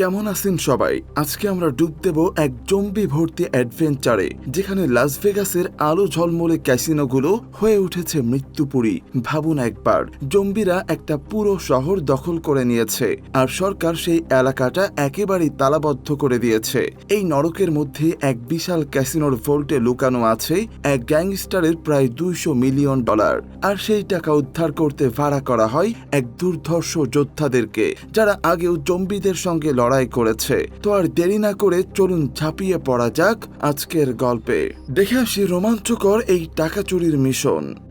কেমন আছেন সবাই? আজকে আমরা ডুব দেব এক জম্বি ভর্তি অ্যাডভেঞ্চারে, যেখানে লাস ভেগাসের আলো ঝলমলে ক্যাসিনোগুলো হয়ে উঠেছে মৃত্যুপুরী ভাবুন একবার, জম্বিরা একটা পুরো শহর দখল করে নিয়েছে, আর সরকার সেই এলাকাটা একেবারেই তালাবদ্ধ করে দিয়েছে। এই নরকের মধ্যে এক বিশাল ক্যাসিনোর ভোল্টে লুকানো আছে এক গ্যাংস্টারের প্রায় দুইশো মিলিয়ন ডলার, আর সেই টাকা উদ্ধার করতে ভাড়া করা হয় এক দুর্ধর্ষ যোদ্ধাদেরকে, যারা আগেও জম্বিদের সঙ্গে লড়াই করেছে। তো আর দেরি না করে চলুন ঝাঁপিয়ে পড়া যাক আজকের গল্পে। দেখে আসি রোমাঞ্চকর এই টাকা চুরির মিশন।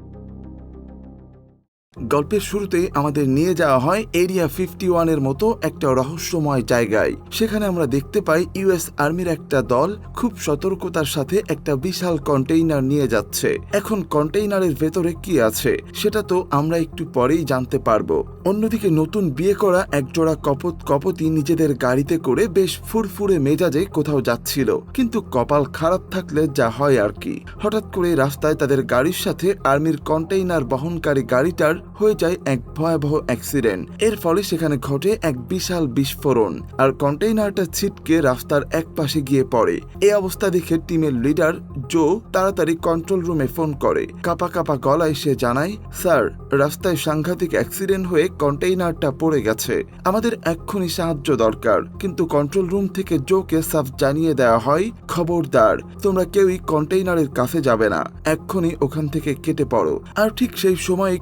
গল্পের শুরুতে আমাদের নিয়ে যাওয়া হয় এরিয়া ফিফটি ওয়ানের মতো একটা রহস্যময় জায়গায়। সেখানে আমরা দেখতে পাই ইউএস আর্মির একটা দল খুব সতর্কতার সাথে একটা বিশাল কন্টেইনার নিয়ে যাচ্ছে। এখন কন্টেইনারের ভেতরে কি আছে, সেটা তো আমরা একটু পরেই জানতে পারব। অন্যদিকে নতুন বিয়ে করা একজোড়া কপত কপতি নিজেদের গাড়িতে করে বেশ ফুরফুরে মেজাজে কোথাও যাচ্ছিল। কিন্তু কপাল খারাপ থাকলে যা হয় আর কি। হঠাৎ করে রাস্তায় তাদের গাড়ির সাথে আর্মির কন্টেইনার বহনকারী গাড়িটার হয়ে যায় এক ভয়াবহ অ্যাক্সিডেন্ট। এর ফলে সেখানে ঘটে এক বিশাল বিস্ফোরণ, আর কন্টেইনারটা ছিটকে রাস্তার এক পাশে গিয়ে পড়ে। এই অবস্থা দেখে টিমের লিডার জো তাড়াতাড়ি কন্ট্রোল রুমে ফোন করে। কাপা কাপা গলায় সে জানায়, স্যার, রাস্তায় সাংঘাতিক অ্যাক্সিডেন্ট হয়ে কন্টেইনারটা পড়ে গেছে। আমাদের এক্ষুনি সাহায্য দরকার। কিন্তু কন্ট্রোল রুম থেকে জোকে সাফ জানিয়ে দেওয়া হয়, খবরদার, তোমরা কেউই কন্টেইনারের কাছে যাবে না। এক্ষুনি ওখান থেকে কেটে পড়ো। আর ঠিক সেই সময়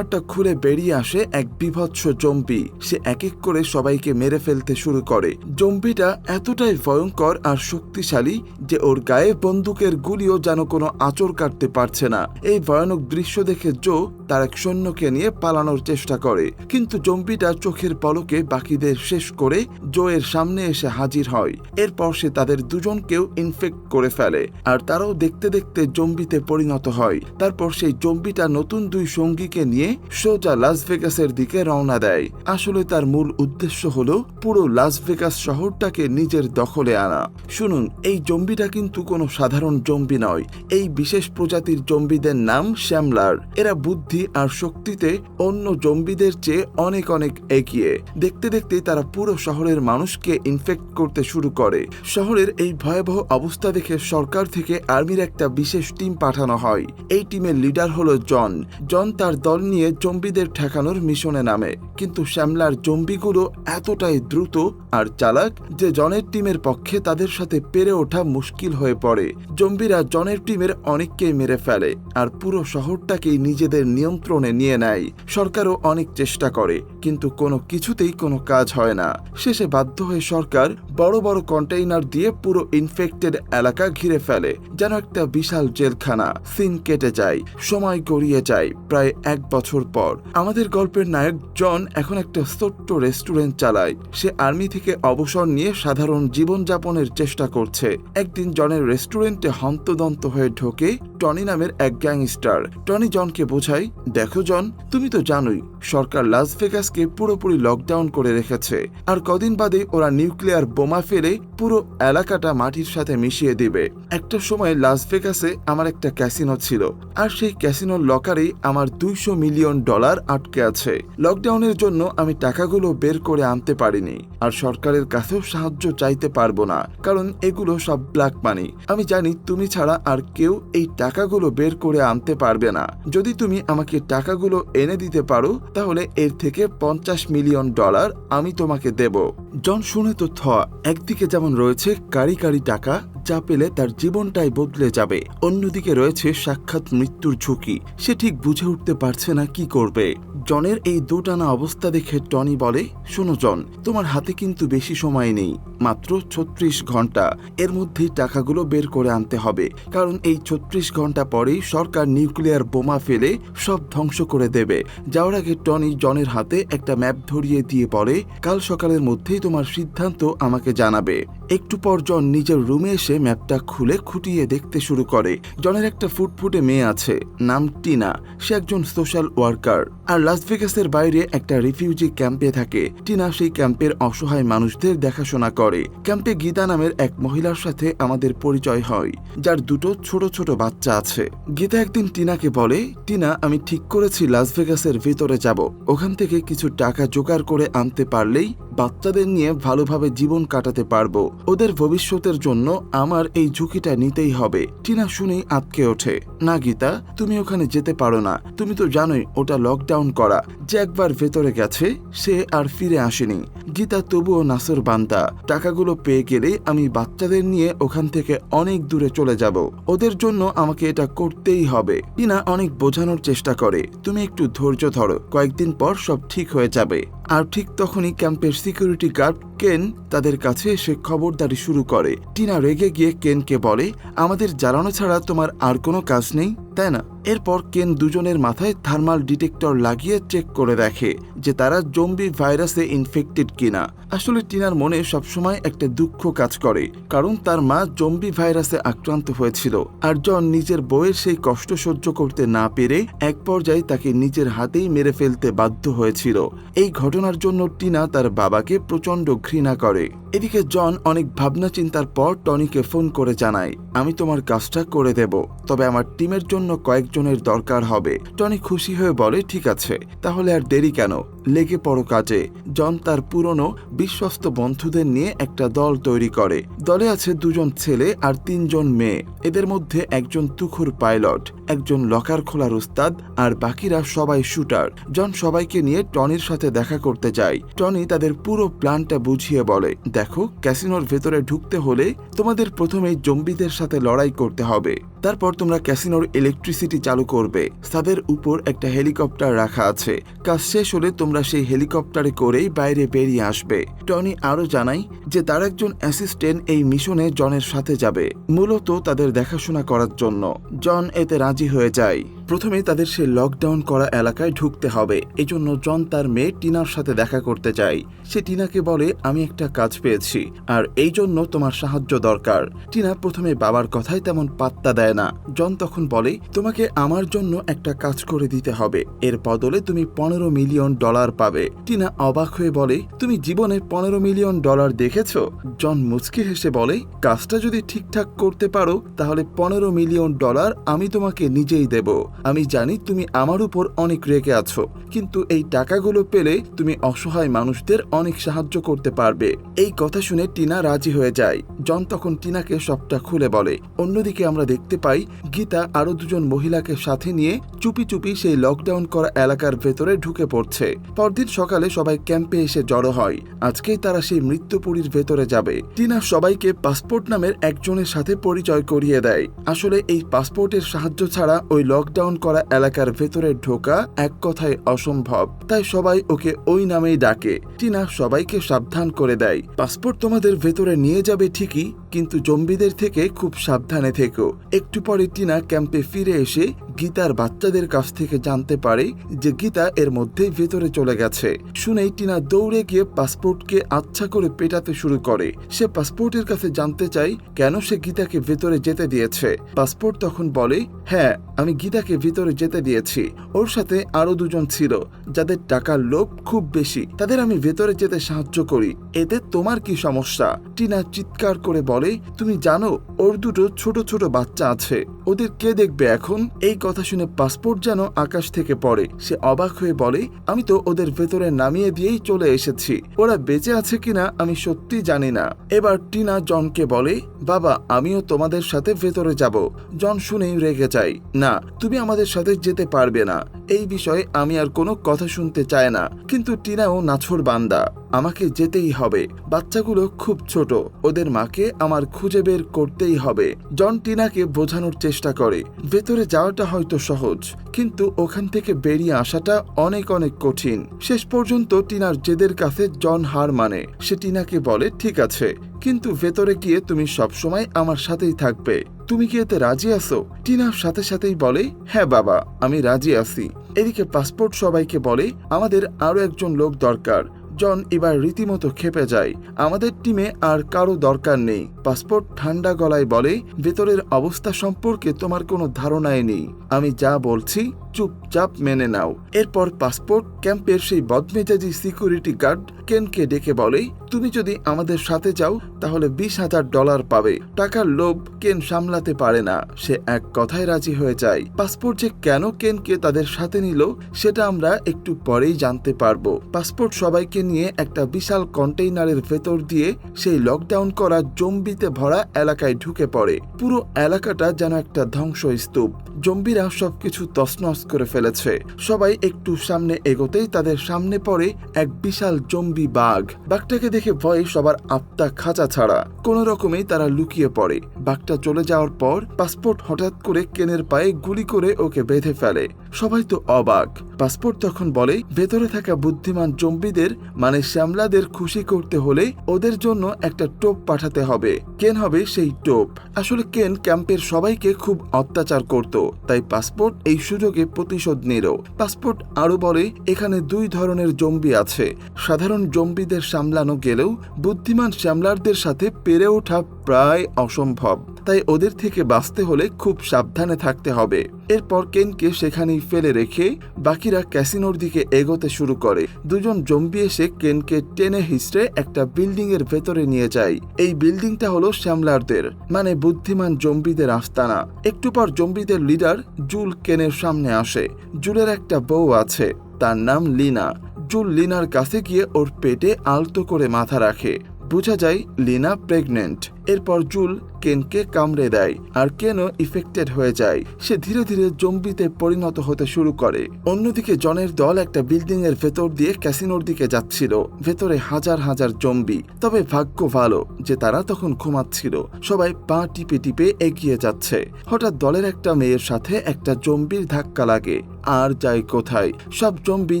কন্টেইনারটা খুলে বেরিয়ে আসে এক বিভৎস জম্বি সে এক এক করে সবাইকে মেরে ফেলতে শুরু করে। জম্বিটা এতটাই ভয়ঙ্কর আর শক্তিশালী যে ওর গায়ে বন্দুকের গুলিও যেন কোনো আচর কাটতে পারছে না। এই ভয়ানক দৃশ্য দেখে জো তার এক সৈন্যকে নিয়ে পালানোর চেষ্টা করে। কিন্তু জম্বিটা চোখের পলকে বাকিদের শেষ করে জো এর সামনে এসে হাজির হয়। এরপর সে তাদের দুজনকেও ইনফেক্ট করে ফেলে। আর তারাও দেখতে দেখতে জম্বিতে পরিণত হয়। তারপর সেই জম্বিটা নতুন দুই সঙ্গীকে নিয়ে সোজা লাস ভেগাসের দিকে রওনা দেয়। আসলে তার মূল উদ্দেশ্য হলো পুরো লাস ভেগাস শহরটাকে নিজের দখলে আনা। শুনুন, এই জম্বিটা কিন্তু কোনো সাধারণ জম্বি নয়। এই বিশেষ প্রজাতির জম্বিদের নাম শ্যামলার এরা বুদ্ধি আর শক্তিতে অন্য জম্বিদের চেয়ে অনেক অনেক এগিয়ে। দেখতে দেখতে তারা পুরো শহরের মানুষকে ইনফেক্ট করতে শুরু করে। শহরের এই ভয়াবহ অবস্থা দেখে সরকার থেকে আর্মির একটা বিশেষ টিম পাঠানো হয়। এই টিমের লিডার হলো জন জন তার দল নিয়ে জম্বিদের ঠেকানোর মিশনে নামে। কিন্তু শ্যামলার জম্বিগুলো এতটাই দ্রুত আর চালাক যে জনের টিমের পক্ষে তাদের সাথে পেরে ওঠা মুশকিল হয়ে পড়ে। জম্বিরা জনের টিমের অনেককেই মেরে ফেলে আর পুরো শহরটাকেই নিজেদের নিয়ন্ত্রণে নিয়ে নেয়। সরকারও অনেক চেষ্টা করে, কিন্তু কোনো কিছুতেই কোনো কাজ হয় না। শেষে বাধ্য হয়ে সরকার বড় বড় কন্টেইনার দিয়ে পুরো ইনফেক্টেড এলাকা ঘিরে ফেলে, যেন একটা বিশাল জেলখানা, সিন কেটে যায়, সময় গড়িয়ে যায়, প্রায় এক বছর পর। আমাদের গল্পের নায়ক জন এখন একটা ছোট্ট রেস্টুরেন্ট চালায়। সে আর্মি থেকে অবসর নিয়ে সাধারণ জীবনযাপনের চেষ্টা করছে। একদিন জনের রেস্টুরেন্টে হন্তদন্ত হয়ে ঢোকে টনি নামের এক গ্যাংস্টার। টনি জনকে বোঝায়, দেখো জন, তুমি তো জানোই, সরকার লাস ভেগাসকে পুরোপুরি লকডাউন করে রেখেছে। আর কদিন বাদে ওরা নিউক্লিয়ার বোমা ফেলে পুরো এলাকাটা মাটির সাথে মিশিয়ে দিবে। একটা সময় লাস ভেগাসে আমার একটা ক্যাসিনো ছিল। আর সেই ক্যাসিনোর লকারেই আমার দুইশো মিলিয়ন ডলার আটকে আছে। লকডাউনের জন্য আমি টাকাগুলো বের করে আনতে পারিনি। আর সরকারের কাছেও সাহায্য চাইতে পারব না, কারণ এগুলো সব ব্ল্যাক মানি। আমি জানি তুমি ছাড়া আর কেউ এই টাকাগুলো বের করে আনতে পারবে না। যদি তুমি আমাকে টাকাগুলো এনে দিতে পারো, তাহলে এর থেকে পঞ্চাশ মিলিয়ন ডলার আমি তোমাকে দেব। জন, শুনে তো থ, একদিকে যেমন রয়েছে কারি কারি টাকা, যা পেলে তার জীবনটাই বদলে যাবে। অন্যদিকে রয়েছে সাক্ষাৎ মৃত্যুর ঝুঁকি। সে ঠিক বুঝে উঠতে পারছে না কি করবে? জনের এই দুটানা অবস্থা দেখে টনি বলে, শোনো জন, তোমার হাতে কিন্তু বেশি সময় নেই, মাত্র ছত্রিশ ঘণ্টা। এর মধ্যেই টাকাগুলো বের করে আনতে হবে। কারণ এই ছত্রিশ ঘণ্টা পরেই সরকার নিউক্লিয়ার বোমা ফেলে সব ধ্বংস করে দেবে। যাওয়ার আগে টনি জনের হাতে একটা ম্যাপ ধরিয়ে দিয়ে বলে, কাল সকালের মধ্যেই তোমার সিদ্ধান্ত আমাকে জানাবে। একটু পর জন নিজের রুমে এসে ম্যাপটা খুলে খুঁটিয়ে দেখতে শুরু করে। জনের একটা ফুটফুটে মেয়ে আছে, নাম টিনা। সে একজন সোশ্যাল ওয়ার্কার আর লাস ভেগাসের বাইরে একটা রিফিউজি ক্যাম্পে থাকে। টিনা সেই ক্যাম্পের অসহায় মানুষদের দেখাশোনা করে। ক্যাম্পে গীতা নামের এক মহিলার সাথে আমাদের পরিচয় হয়, যার দুটো ছোট ছোট বাচ্চা আছে। গীতা একদিন টিনাকে বলে, টিনা, আমি ঠিক করেছি লাস ভেগাসের ভিতরে যাব। ওখান থেকে কিছু টাকা জোগাড় করে আনতে পারলেই বাচ্চাদের নিয়ে ভালোভাবে জীবন কাটাতে পারব। ওদের ভবিষ্যতের জন্য আমার এই ঝুঁকিটা নিতেই হবে। টিনা শুনেই আটকে ওঠে, না গীতা, তুমি ওখানে যেতে পারো না। তুমি তো জানোই ওটা লকডাউন করা। যে একবার ভেতরে গেছে, সে আর ফিরে আসেনি। গীতা, তবুও নাসর বান্দা। টাকাগুলো পেয়ে গেলে আমি বাচ্চাদের নিয়ে ওখান থেকে অনেক দূরে চলে যাব। ওদের জন্য আমাকে এটা করতেই হবে। টিনা অনেক বোঝানোর চেষ্টা করে। তুমি একটু ধৈর্য ধরো। কয়েকদিন পর সব ঠিক হয়ে যাবে। আর ঠিক তখনই ক্যাম্পের সিকিউরিটি গার্ড কেন তাদের কাছে এসে খবরদারি শুরু করে। টিনা রেগে গিয়ে কেনকে বলে, আমাদের জ্বালানো ছাড়া তোমার আর কোনো কাজ নেই? তাই না? এরপর কেন দুজনের মাথায় থার্মাল ডিটেক্টর লাগিয়ে চেক করে দেখে যে তারা জম্বি ভাইরাসে ইনফেক্টেড কিনা। আসলে টিনার মনে সবসময় একটা দুঃখ কাজ করে, কারণ তার মা জম্বি ভাইরাসে আক্রান্ত হয়েছিল। আর জন নিজের বউয়ের সেই কষ্ট সহ্য করতে না পেরে এক পর্যায়ে তাকে নিজের হাতেই মেরে ফেলতে বাধ্য হয়েছিল। এই ঘটনার জন্য টিনা তার বাবাকে প্রচণ্ড ঘৃণা করে। এদিকে জন অনেক ভাবনা চিন্তার পর টনিকে ফোন করে জানায়, আমি তোমার কাজটা করে দেব, তবে আমার টিমের জন্য কয়েকজনের দরকার হবে। টনি খুশি হয়ে বলে, ঠিক আছে, তাহলে আর দেরি কেন? লেগে পড়ো কাজে। জন তার পুরনো, বিশ্বস্ত বন্ধুদের নিয়ে একটা দল তৈরি করে। দলে আছে দুজন ছেলে আর তিনজন মেয়ে। এদের মধ্যে একজন তুখুর পাইলট, একজন লকার খোলার উস্তাদ আর বাকিরা সবাই শুটার। জন সবাইকে নিয়ে টনির সাথে দেখা করতে যায়। টনি তাদের পুরো প্ল্যানটা বুঝিয়ে বলে, দেখো, ক্যাসিনোর ভেতরে ঢুকতে হলে তোমাদের প্রথমে জম্বিদের সাথে লড়াই করতে হবে। তারপর তোমরা ক্যাসিনোর ইলেকট্রিসিটি চালু করবে। তাদের উপর একটা হেলিকপ্টার রাখা আছে। কাজ শেষ হলে তোমরা সেই হেলিকপ্টারে করেই বাইরে বেরিয়ে আসবে। টনি আরও জানাই যে তার একজন অ্যাসিস্ট্যান্ট এই মিশনে জনের সাথে যাবে, মূলত তাদের দেখাশোনা করার জন্য। জন এতে রাজি হয়ে যায়। প্রথমে তাদের সে লকডাউন করা এলাকায় ঢুকতে হবে। এজন্য জন তার মেয়ে টিনার সাথে দেখা করতে চায়। সে টিনাকে বলে, আমি একটা কাজ পেয়েছি, আর এই জন্য তোমার সাহায্য দরকার। টিনা প্রথমে বাবার কথায় তেমন পাত্তা দেয় না। জন তখন বলে, তোমাকে আমার জন্য একটা কাজ করে দিতে হবে। এর বদলে তুমি পনেরো মিলিয়ন ডলার পাবে। টিনা অবাক হয়ে বলে, তুমি জীবনে পনেরো মিলিয়ন ডলার দেখেছ? জন মুচকি হেসে বলে, কাজটা যদি ঠিকঠাক করতে পারো, তাহলে পনেরো মিলিয়ন ডলার আমি তোমাকে নিজেই দেব। আমি জানি তুমি আমার উপর অনেক রেগে আছো, কিন্তু এই টাকাগুলো পেলে তুমি অসহায় মানুষদের অনেক সাহায্য করতে পারবে। এই কথা শুনে টিনা রাজি হয়ে যায়। জন তখন টিনাকে সবটা খুলে বলে। অন্যদিকে আমরা দেখতে পাই, গীতা আরও দুজন মহিলাকে সাথে নিয়ে চুপি চুপি সেই লকডাউন করা এলাকার ভেতরে ঢুকে পড়ছে। পরদিন সকালে সবাই ক্যাম্পে এসে জড়ো হয়। আজকেই তারা সেই মৃত্যুপুরীর ভেতরে যাবে। টিনা সবাইকে পাসপোর্ট নামের একজনের সাথে পরিচয় করিয়ে দেয়। আসলে এই পাসপোর্টের সাহায্য ছাড়া ওই লকডাউন করা এলাকার ভেতরে ঢোকা এক কথায় অসম্ভব। তাই সবাই ওকে ওই নামেই ডাকে। টিনা সবাইকে সাবধান করে দেয়। পাসপোর্ট তোমাদের ভেতরে নিয়ে যাবে ঠিকই, কিন্তু জম্বিদের থেকে খুব সাবধানে থেকো। একটু পরে টিনা ক্যাম্পে ফিরে এসে গীতার বাচ্চাদের কাছ থেকে জানতে পারে যে গীতা এর মধ্যেই ভেতরে চলে গেছে। শুনেই টিনা দৌড়ে গিয়ে পাসপোর্টকে আচ্ছা করে পেটাতে শুরু করে। সে পাসপোর্টের কাছে জানতে চাই কেন সে গীতাকে ভেতরে যেতে দিয়েছে? পাসপোর্ট তখন বলে হ্যাঁ আমি গীতাকে ভিতরে যেতে দিয়েছি। ওর সাথে আরও দুজন ছিল, যাদের টাকার লোভ খুব বেশি। তাদের আমি ভেতরে যেতে সাহায্য করি। এতে তোমার কি সমস্যা? টিনা চিৎকার করে বলে, তুমি জানো, ওর দুটো ছোট ছোট বাচ্চা আছে। ওদের কে দেখবে এখন? এই কথা শুনে পাসপোর্ট যেন আকাশ থেকে পড়ে। সে অবাক হয়ে বলে, আমি তো ওদের ভেতরে নামিয়ে দিয়েই চলে এসেছি। ওরা বেঁচে আছে কিনা আমি সত্যি জানি না। এবার টিনা জনকে বলে, বাবা, আমিও তোমাদের সাথে ভেতরে যাব জন শুনেই রেগে যায়, না, তুমি আমাদের সাথে যেতে পারবে না। এই বিষয়ে আমি আর কোনো কথা শুনতে চায় না। কিন্তু টিনাও নাছর বান্দা আমাকে যেতেই হবে। বাচ্চাগুলো খুব ছোট। ওদের মাকে আমার খুঁজে বের করতেই হবে। জন টিনাকে বোঝানোর চেষ্টা করে। ভেতরে যাওয়াটা হয়তো সহজ, কিন্তু ওখান থেকে বেরিয়ে আসাটা অনেক অনেক কঠিন। শেষ পর্যন্ত টিনার জেদের কাছে জন হার মানে সে টিনাকে বলে, ঠিক আছে, কিন্তু ভেতরে গিয়ে তুমি সবসময় আমার সাথেই থাকবে। তুমি কি এতে রাজি আছো? টিনার সাথে সাথেই বলে হ্যাঁ বাবা, আমি রাজি আছি। এদিকে পাসপোর্ট সবাইকে বলে, আমাদের আরও একজন লোক দরকার। জন এবার রীতিমতো খেপে যায়। আমাদের টিমে আর কারও দরকার নেই। পাসপোর্ট ঠান্ডা গলায় বলে, ভেতরের অবস্থা সম্পর্কে তোমার কোনো ধারণাই নেই। আমি যা বলছি চুপচাপ মেনে নাও। এরপর পাসপোর্ট, ক্যাম্পের সেই বদমেজাজি সিকিউরিটি গার্ড কেনকে ডেকে বলে, তুমি যদি আমাদের সাথে যাও, তাহলে বিশ হাজার ডলার পাবে। টাকার লোভ কেন সামলাতে পারে না। সে এক কথায় রাজি হয়ে যায়। পাসপোর্ট যে কেন কেনকে তাদের সাথে নিল, সেটা আমরা একটু পরেই জানতে পারব। পাসপোর্ট সবাইকে নিয়ে একটা বিশাল কন্টেইনারের ভেতর দিয়ে সেই লকডাউন করা জম্বিতে ভরা এলাকায় ঢুকে পড়ে। পুরো এলাকাটা যেন একটা ধ্বংসস্তূপ। জম্বিরা সবকিছু তছনছ করে ফেলেছে। সবাই একটু সামনে এগোতেই তাদের সামনে পড়ে এক বিশাল জম্বি বাঘ। বাঘটাকে দেখে ভয়ে সবার আত্মা খাঁচা ছাড়া। কোনো রকমে তারা লুকিয়ে পড়ে। বাঘটা চলে যাওয়ার পর পাসপোর্ট হঠাৎ করে কেনের পায়ে গুলি করে ওকে বেঁধে ফেলে। সবাই তো অবাক। পাসপোর্ট তখন বলে ভেতরে থাকা বুদ্ধিমান জম্বিদের মানে শ্যামলাদের খুশি করতে হলে ওদের জন্য একটা টোপ পাঠাতে হবে। কেন হবে সেই টোপ? আসলে কেন ক্যাম্পের সবাইকে খুব অত্যাচার করত, তাই পাসপোর্ট এই সুযোগে প্রতিশোধ নিল। পাসপোর্ট আরও বলে, এখানে দুই ধরনের জম্বি আছে। সাধারণ জম্বিদের সামলানো গেলেও বুদ্ধিমান শ্যামলারদের সাথে পেরে ওঠা প্রায় অসম্ভব। তাই ওদের থেকে বাঁচতে হলে খুব সাবধানে থাকতে হবে। এরপর কেনকে সেখানেই ফেলে রেখে বাকিরা ক্যাসিনোর দিকে এগোতে শুরু করে। দুজন জম্বি এসে কেনকে টেনে হিসড়ে একটা বিল্ডিং এর ভেতরে নিয়ে যায়। এই বিল্ডিংটা হলো শ্যামলারদের মানে বুদ্ধিমান জম্বিদের আস্তানা। একটু পর জম্বিদের লিডার জুল কেনের সামনে আসে। জুলের একটা বউ আছে, তার নাম লিনা। জুল লিনার কাছে গিয়ে ওর পেটে আলতো করে মাথা রাখে। বোঝা যায়, লিনা প্রেগনেন্ট এরপর জুল কেনকে কামড়ে দেয় আর কেনও ইফেক্টেড হয়ে যায়। সে ধীরে ধীরে জম্বিতে পরিণত হতে শুরু করে। অন্যদিকে জনের দল একটা বিল্ডিং এর ভেতর দিয়ে ক্যাসিনোর দিকে যাচ্ছিল। ভেতরে হাজার হাজার জম্বি। তবে ভাগ্য ভালো যে তারা তখন ঘুমাচ্ছিল। সবাই পা টিপে টিপে এগিয়ে যাচ্ছে। হঠাৎ দলের একটা মেয়ের সাথে একটা জম্বির ধাক্কা লাগে। আর যায় কোথায়? সব জম্বি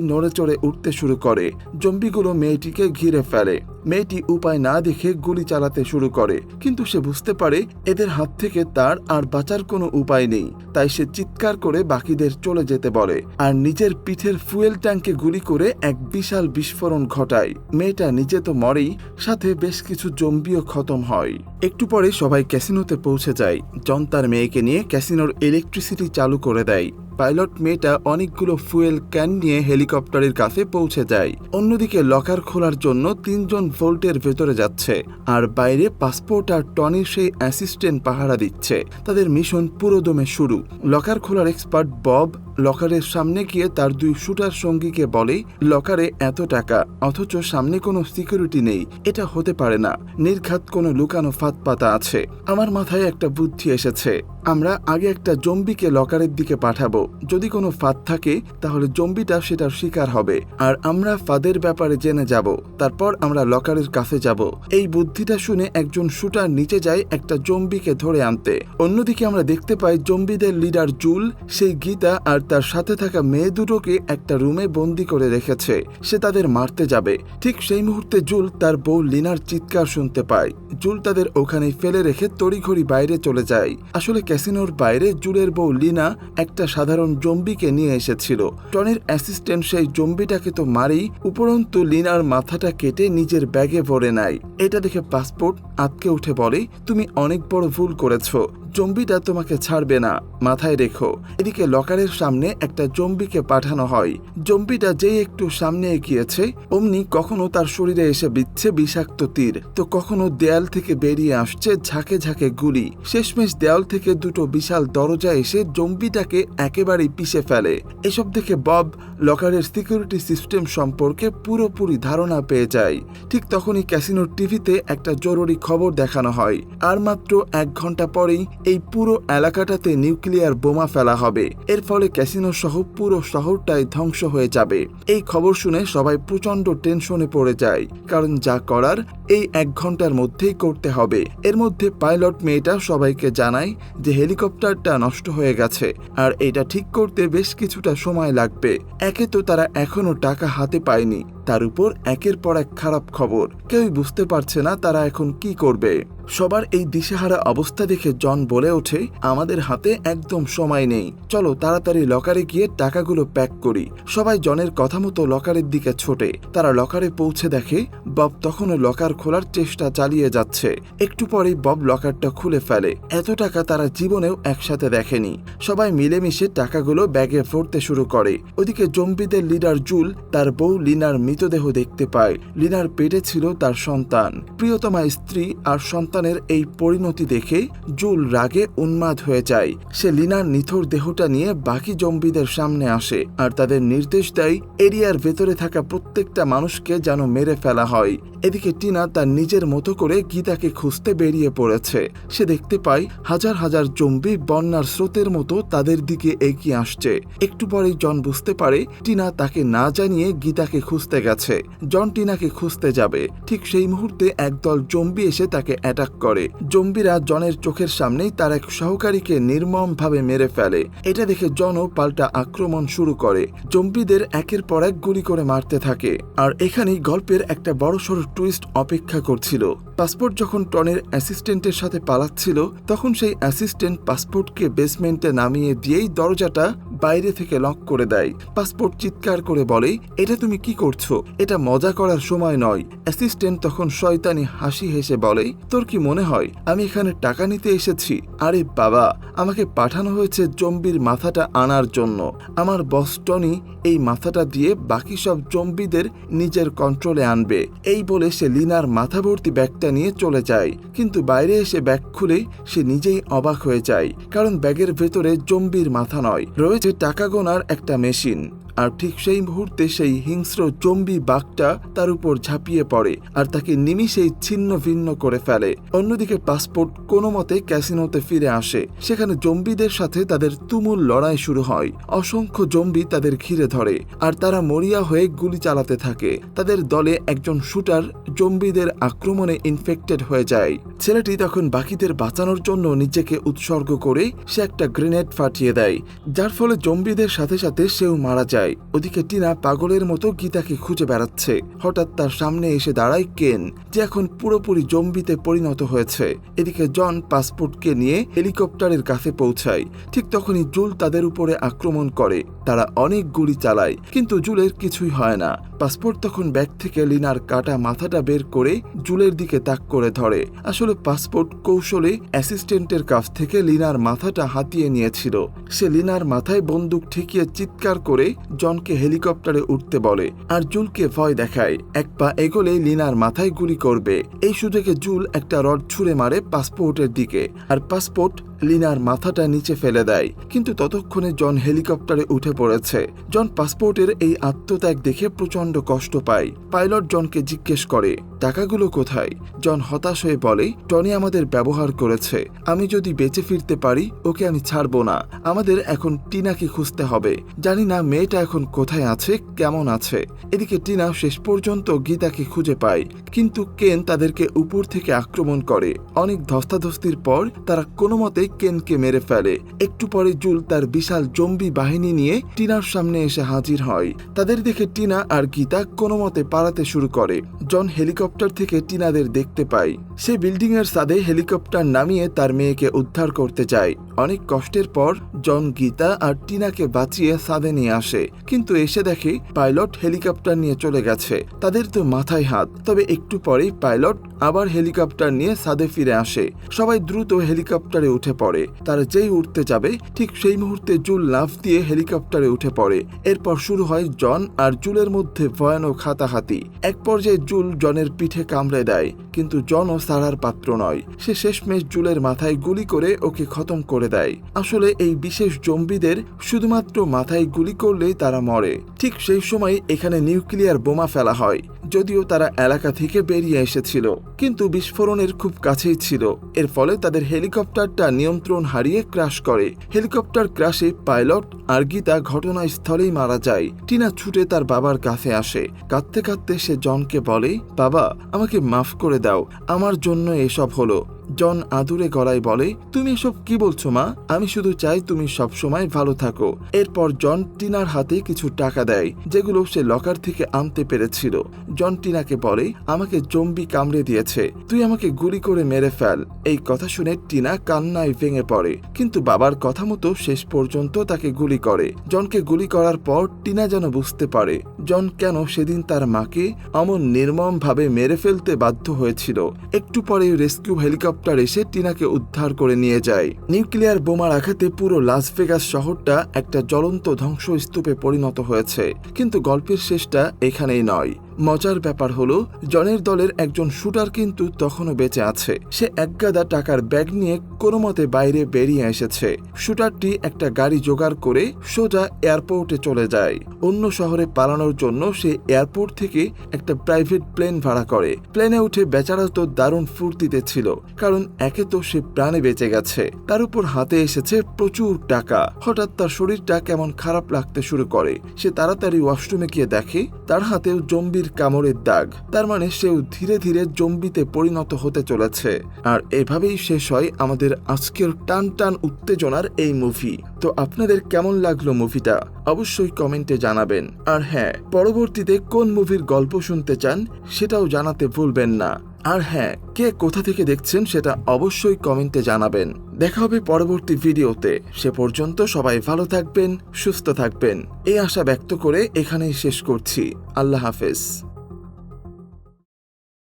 নড়ে চড়ে উঠতে শুরু করে। জম্বিগুলো মেয়েটিকে ঘিরে ফেলে। মেয়েটি উপায় না দেখে গুলি চালাতে শুরু করে। কিন্তু সে বুঝতে পারে এদের হাত থেকে তার আর বাঁচার কোনো উপায় নেই। তাই সে চিৎকার করে বাকিদের চলে যেতে বলে। আর নিজের পিঠের ফুয়েল ট্যাঙ্কে গুলি করে এক বিশাল বিস্ফোরণ ঘটায়। মেয়েটা নিজে তো মরেই, সাথে বেশ কিছু জম্বিও খতম হয়। একটু পরে সবাই ক্যাসিনোতে পৌঁছে যায়। জন তার মেয়েকে নিয়ে ক্যাসিনোর ইলেকট্রিসিটি চালু করে দেয়। পাইলট মেয়েটা অনেকগুলো ফুয়েল ক্যান নিয়ে হেলিকপ্টারের কাছে পৌঁছে যায়। অন্যদিকে লকার খোলার জন্য তিনজন ভোল্টের ভেতরে যাচ্ছে আর বাইরে পাসপোর্ট আর টনির সেই অ্যাসিস্ট্যান্ট পাহারা দিচ্ছে। তাদের মিশন পুরোদমে শুরু। লকার খোলার এক্সপার্ট বব লকারের সামনে গিয়ে তার দুই শুটার সঙ্গীকে বলে লকারে এত টাকা, অথচ সামনে কোনো সিকিউরিটি নেই। এটা হতে পারে না। নির্ঘাত কোনো লুকানো ফাঁদ পাতা আছে। আমার মাথায় একটা বুদ্ধি এসেছে। আমরা আগে একটা জম্বিকে লকারের দিকে পাঠাবো। যদি কোনো ফাঁদ থাকে, তাহলে জম্বিটা সেটার শিকার হবে। আর আমরা ফাঁদের ব্যাপারে জেনে যাব। তারপর আমরা লকারের কাছে যাব। এই বুদ্ধিটা শুনে একজন শুটার নিচে যায় একটা জম্বিকে ধরে আনতে। অন্যদিকে আমরা দেখতে পাই জম্বিদের লিডার জুল, সেই গীতা আর তার সাথে থাকা মেয়ে দুটোকে একটা রুমে বন্দি করে রেখেছে। সে তাদের মারতে যাবে। ঠিক সেই মুহূর্তে জুল তার বউ লিনার চিৎকার শুনতে পায়। জুল তাদের ওখানেই ফেলে রেখে তড়িঘড়ি বাইরে চলে যায়। আসলে ক্যাসিনোর বাইরে জুলের বউ লিনা একটা সাধারণ জম্বিকে নিয়ে এসেছিল। টনির অ্যাসিস্ট্যান্ট সেই জম্বিটাকে তো মারেই উপরন্তু লিনার মাথাটা কেটে নিজের ব্যাগে ভরে নেয়। এটা দেখে পাসপোর্ট আটকে উঠে বলে, তুমি অনেক বড় ভুল করেছ। জম্বিটা তোমাকে ছাড়বে না। মাথায় রেখো, এদিকে লকারের সামনে একটা জম্বিকে পাঠানো হয়। জম্বিটা যেই একটু সামনে এগিয়েছে, অমনি কখনো তার শরীরে এসে বিচ্ছে বিষাক্ত তীর। তো কখনো দেয়াল থেকে বেরিয়ে আসছে ঝাঁকে ঝাঁকে গুলি। শেষমেশ দেয়াল থেকে দুটো বিশাল দরজা এসে জম্বিটাকে একেবারেই পিষে ফেলে। এসব দেখে বব লকারের সিকিউরিটি সিস্টেম সম্পর্কে পুরোপুরি ধারণা পেয়ে যায়। ঠিক তখনই ক্যাসিনোর টিভিতে একটা জরুরি খবর দেখানো হয়। আর মাত্র এক ঘণ্টা পরেই এই পুরো এলাকাটাতে নিউক্লিয়ার বোমা ফেলা হবে। এর ফলে ক্যাসিনো সহ পুরো শহরটাই ধ্বংস হয়ে যাবে। এই খবর শুনে সবাই প্রচণ্ড টেনশনে পড়ে যায়। কারণ যা করার এই এক ঘণ্টার মধ্যেই করতে হবে। এর মধ্যে পাইলট মেয়েটা সবাইকে জানায় যে হেলিকপ্টারটা নষ্ট হয়ে গেছে। আর এটা ঠিক করতে বেশ কিছুটা সময় লাগবে। একে তো তারা এখনও টাকা হাতে পায়নি। তার উপর একের পর এক খারাপ খবর। কেউই বুঝতে পারছে না তারা এখন কি করবে। সবার এই দিশেহারা অবস্থা দেখে জন বলে ওঠে, আমাদের হাতে একদম সময় নেই। চলো তাড়াতাড়ি লকারে গিয়ে টাকাগুলো প্যাক করি। সবাই জনের কথা মতো লকারের দিকে ছোটে। তারা লকারে পৌঁছে দেখে, বব তখনও লকার খোলার চেষ্টা চালিয়ে যাচ্ছে। একটু পরেই বব লকারটা খুলে ফেলে। এত টাকা তারা জীবনেও একসাথে দেখেনি। সবাই মিলেমিশে টাকাগুলো ব্যাগে ভরতে শুরু করে। ওদিকে জম্বিদের লিডার জুল তার বউ লিনার মৃতদেহ দেখতে পায়। লিনার পেটে ছিল তার সন্তান। প্রিয়তমা স্ত্রী আর সন্তানের এই পরিণতি দেখে জুল রাগে উন্মাদ হয়ে যায়। সে লিনার নিথর দেহটা নিয়ে বাকি জম্বিদের সামনে আসে আর তাদের নির্দেশ দেয়, এরিয়ার ভেতরে থাকা প্রত্যেকটা মানুষকে যেন মেরে ফেলা হয়। এদিকে টিনা তার নিজের মতো করে গীতাকে খুঁজতে বেরিয়ে পড়েছে। সে দেখতে পায়, হাজার হাজার জম্বি বন্যার স্রোতের মতো তাদের দিকে এগিয়ে আসছে। একটু পরেই জন বুঝতে পারে, টিনা তাকে না জানিয়ে গীতাকে খুঁজতে গেছে। জন টিনাকে খুঁজতে যাবে। ঠিক সেই মুহূর্তে একদল জম্বি এসে তাকে অ্যাটাক করে। জম্বিরা জনের চোখের সামনেই তার এক সহকারীকে নির্মমভাবে মেরে ফেলে। এটা দেখে জনও পাল্টা আক্রমণ শুরু করে। জম্বিদের একের পর এক গুলি করে মারতে থাকে। আর এখানেই গল্পের একটা বড়সড় টুইস্ট অপেক্ষা করছিল। পাসপোর্ট যখন টনের অ্যাসিস্ট্যান্টের সাথে পালাচ্ছিল, তখন সেই অ্যাসিস্ট্যান্ট পাসপোর্টকে বেসমেন্টে নামিয়ে দিয়েই দরজাটা বাইরে থেকে লক করে দেয়। পাসপোর্ট চিৎকার করে বলে, এটা তুমি কি করছ? এটা মজা করার সময় নয়। অ্যাসিস্ট্যান্ট তখন শয়তানি হাসি হেসে বলে, তোর কি মনে হয়, আমি এখানে টাকা নিতে এসেছি? আরে বাবা, আমাকে পাঠানো হয়েছে জম্বির মাথাটা আনার জন্য। আমার বস টনি এই মাথাটা দিয়ে বাকি সব জম্বিদের নিজের কন্ট্রোলে আনবে। এই বলে সে লিনার মাথা ভর্তি ব্যাগটা নিয়ে চলে যায়। কিন্তু বাইরে এসে ব্যাগ খুলে সে নিজেই অবাক হয়ে যায়, কারণ ব্যাগের ভেতরে জম্বির মাথা নয়, রয়েছে টাকা গোনার একটা মেশিন। আর ঠিক সেই মুহূর্তে সেই হিংস্র জম্বি বাঘটা তার উপর ঝাঁপিয়ে পড়ে আর তাকে নিমিষেই ছিন্ন ভিন্ন করে ফেলে। অন্যদিকে পাসপোর্ট কোনো মতে ক্যাসিনোতে ফিরে আসে। সেখানে জম্বিদের সাথে তাদের তুমুল লড়াই শুরু হয়। অসংখ্য জম্বি তাদের ঘিরে ধরে আর তারা মরিয়া হয়ে গুলি চালাতে থাকে। তাদের দলে একজন শুটার জম্বিদের আক্রমণে ইনফেক্টেড হয়ে যায়। ছেলেটি তখন বাকিদের বাঁচানোর জন্য নিজেকে উৎসর্গ করে সে একটা গ্রেনেড ফাটিয়ে দেয়, যার ফলে জম্বিদের সাথে সাথে সেও মারা যায়। ওদিকে টিনা পাগলের মতো গীতাকে খুঁজে বেড়াচ্ছে। হঠাৎ তার সামনে এসে দাঁড়ায় কেন, যে এখন পুরোপুরি জম্বিতে পরিণত হয়েছে। এদিকে জন পাসপোর্টকে নিয়ে হেলিকপ্টারের কাছে পৌঁছায়। ঠিক তখনই জুল তাদের উপরে আক্রমণ করে। তারা অনেক গুলি চালায়, কিন্তু জুলের কিছুই হয় না। পাসপোর্ট তখন ব্যাগ থেকে লিনার কাটা মাথাটা বের করে জুলের দিকে তাক করে ধরে। আসলে পাসপোর্ট কৌশলে অ্যাসিস্ট্যান্টের কাছ থেকে লিনার মাথাটা হাতিয়ে নিয়েছিল। সে লিনার মাথায় বন্দুক ঠেকিয়ে চিৎকার করে জনকে হেলিকপ্টারে উঠতে বলে আর জুলকে ভয় দেখায়। এক পা এগোলে লিনার মাথায় গুলি করবে। এই সুযোগে জুল একটা রড ছুঁড়ে মারে পাসপোর্টের দিকে। আর পাসপোর্ট লিনার মাথাটা নিচে ফেলে দেয়। কিন্তু ততক্ষণে জন হেলিকপ্টারে উঠে পড়েছে। জন পাসপোর্টের এই আত্মত্যাগ দেখে প্রচণ্ড কষ্ট পায়। পাইলট জনকে জিজ্ঞেস করে, টাকাগুলো কোথায়? জন হতাশ হয়ে বলে, টনি আমাদের ব্যবহার করেছে। আমি যদি বেঁচে ফিরতে পারি, ওকে আমি ছাড়বো না। আমাদের এখন টিনাকে খুঁজতে হবে। জানি না মেয়েটা এখন কোথায় আছে, কেমন আছে। এদিকে টিনা শেষ পর্যন্ত গীতাকে খুঁজে পায়। কিন্তু কেন তাদেরকে উপর থেকে আক্রমণ করে? অনেক ধস্তাধস্তির পর তারা কোনো মতেই কেনকে মেরে ফেলে। একটু পরে জুল তার বিশাল জম্বি বাহিনী নিয়ে টিনার সামনে এসে হাজির হয়। তাদের দেখে টিনা আর গীতা কোনো মতে পালাতে শুরু করে। জন হেলিকপ্টার থেকে টিনাদের দেখতে পায়। সে বিল্ডিং এর সাদে হেলিকপ্টার নামিয়ে তার মেয়েকে উদ্ধার করতে যায়। অনেক কষ্টের পর জন গীতা আর টিনাকে বাঁচিয়ে সাদে নিয়ে আসে। কিন্তু এসে দেখে পাইলট হেলিকপ্টার নিয়ে চলে গেছে। তাদের তো মাথায় হাত। তবে একটু পরেই পাইলট আবার হেলিকপ্টার নিয়ে সাদে ফিরে আসে। সবাই দ্রুত হেলিকপ্টারে উঠে পড়ে। তারা যেই উঠতে যাবে, ঠিক সেই মুহূর্তে জুল লাফ দিয়ে হেলিকপ্টারে উঠে পড়ে। এরপর শুরু হয় জন আর জুলের মধ্যে ভয়ানক হাতাহাতি। এক পর্যায়ে জুল জনের পিঠে কামড়ে দেয়। কিন্তু জনও সারার পাত্র নয়। সে শেষমেশ জুলের মাথায় গুলি করে ওকে খতম করে দেয়। আসলে এই বিশেষ জম্বিদের শুধুমাত্র মাথায় গুলি করলেই তারা মরে। ঠিক সেই সময় এখানে নিউক্লিয়ার বোমা ফেলা হয়, যদিও তারা এলাকা থেকে বেরিয়ে এসেছিল, কিন্তু বিস্ফোরণের খুব কাছেই ছিল। এর ফলে তাদের হেলিকপ্টারটা নিয়ন্ত্রণ হারিয়ে ক্রাশ করে। হেলিকপ্টার ক্রাশে পাইলট আর গীতা ঘটনাস্থলেই মারা যায়। টিনা ছুটে তার বাবার কাছে আসে। কাঁদতে কাঁদতে সে জনকে বলে, বাবা, আমাকে মাফ করে দাও। আমার জন্য এসব হলো। জন আদুরে গলায় বলে, তুমি এসব কি বলছো, মা? আমি শুধু চাই তুমি সবসময় ভালো থাকো। এরপর জন টিনার হাতে কিছু টাকা দেয়, যেগুলো সে লকার থেকে আনতে পেরেছিল। জন টিনাকে বলে, আমাকে জম্বি কামড়ে দিয়েছে। তুই আমাকে গুলি করে মেরে ফেল। এই কথা শুনে টিনা কান্নায় ভেঙে পড়ে, কিন্তু বাবার কথা মতো শেষ পর্যন্ত তাকে গুলি করে। জনকে গুলি করার পর টিনা যেন বুঝতে পারে, জন কেন সেদিন তার মাকে অমন নির্মম ভাবে মেরে ফেলতে বাধ্য হয়েছিল। একটু পরে রেস্কিউ হেলিকপ্টার এসে টিনাকে উদ্ধার করে নিয়ে যায়। নিউক্লিয়ার বোমার আঘাতে পুরো লাস ভেগাস শহরটা একটা জ্বলন্ত ধ্বংসস্তূপে পরিণত হয়েছে। কিন্তু গল্পের শেষটা এখানেই নয়। মজার ব্যাপার হলো, জনের দলের একজন শুটার কিন্তু তখনও বেঁচে আছে। সে একগাদা টাকার ব্যাগ নিয়ে কোনো মতে বাইরে বেরিয়ে এসেছে। শুটারটি একটা গাড়ি জোগাড় করে সোজা এয়ারপোর্টে চলে যায়। অন্য শহরে পালানোর জন্য সে এয়ারপোর্ট থেকে একটা প্রাইভেট প্লেন ভাড়া করে। প্লেনে উঠে বেচারা তো দারুণ ফুর্তিতে ছিল, কারণ একে তো সে প্রাণে বেঁচে গেছে। তার উপর হাতে এসেছে প্রচুর টাকা। হঠাৎ তার শরীরটা কেমন খারাপ লাগতে শুরু করে। সে তাড়াতাড়ি ওয়াশরুমে গিয়ে দেখে, তার হাতেও জম্বির কামড়ের দাগ। তার মানে সেও ধীরে ধীরে জম্বিতে পরিণত হতে চলেছে। আর এভাবেই শেষ হয় আমাদের আজকের টান টান উত্তেজনার এই মুভি তো আপনাদের কেমন লাগল মুভিটা অবশ্যই কমেন্টে জানাবেন। আর হ্যাঁ পরবর্তীতে কোন মুভির গল্প শুনতে চান, সেটাও জানাতে ভুলবেন না। আর হ্যাঁ কে কোথা থেকে দেখছেন সেটা অবশ্যই কমেন্টে জানাবেন। দেখা হবে পরবর্তী ভিডিওতে। সে পর্যন্ত সবাই ভালো থাকবেন, সুস্থ থাকবেন। এই আশা ব্যক্ত করে এখানেই শেষ করছি। আল্লাহ হাফেজ।